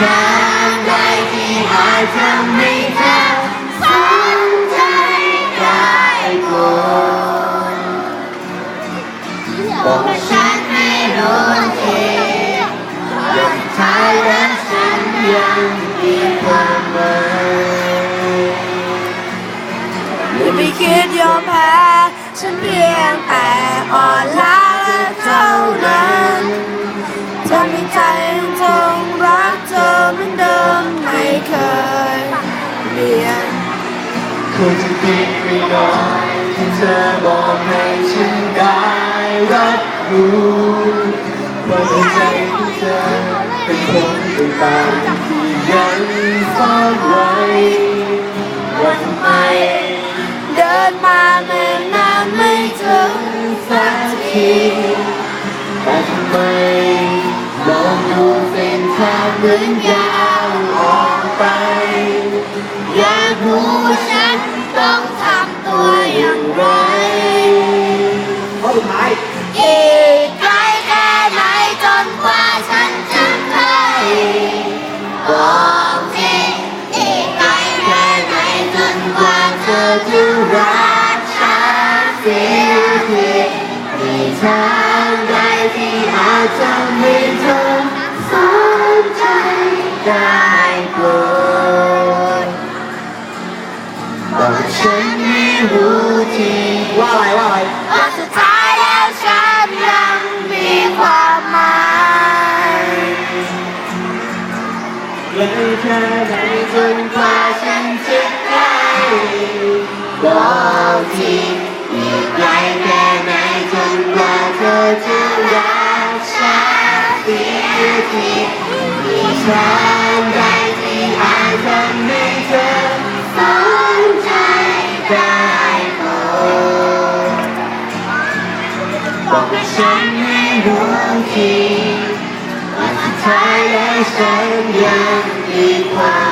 ทางใดที่อาจทำให้เธอสนใจได้ผลบอกฉันไม่รู้ทียังท้ายแล้วฉันยังมีความหมายอย่าไปคิดยอมแพ้ฉันเพียงแต่อ่อนล้าและเท่า คงจะดีไม่น้อยที่เธอบอกให้ฉันได้รับรู้ว่าในใจของเธอเป็นคนต่างที่ยังซ่อนไว้ว่าทำไมเดินมาเมื่อนานไม่ถึงสักทีแต่ทำไมลองดูเส้นทางเหมือนยาวออกไป อยากรู้ว่าาย อีกไกลแค่ไหนจนกว่าฉันจะเคยบอกทีอีกไกลแค่ไหนจนกว่าเธอจะรักฉันเสียทีมีทางใดที่อาจจะไม่เธอสนใจได้โปรดบอกฉันไม่รู้ทีว่าอะไร เลยแค่ไหนจนกว่าฉันจะได้บอกทีอีกไกลแค่ไหนจนกว่าเธอจะรักฉันเสียทีมีทางใดที่อาจทำให้เธอสนใจได้โปรดบอกว่าฉันไม่รู้ที ว่าสุด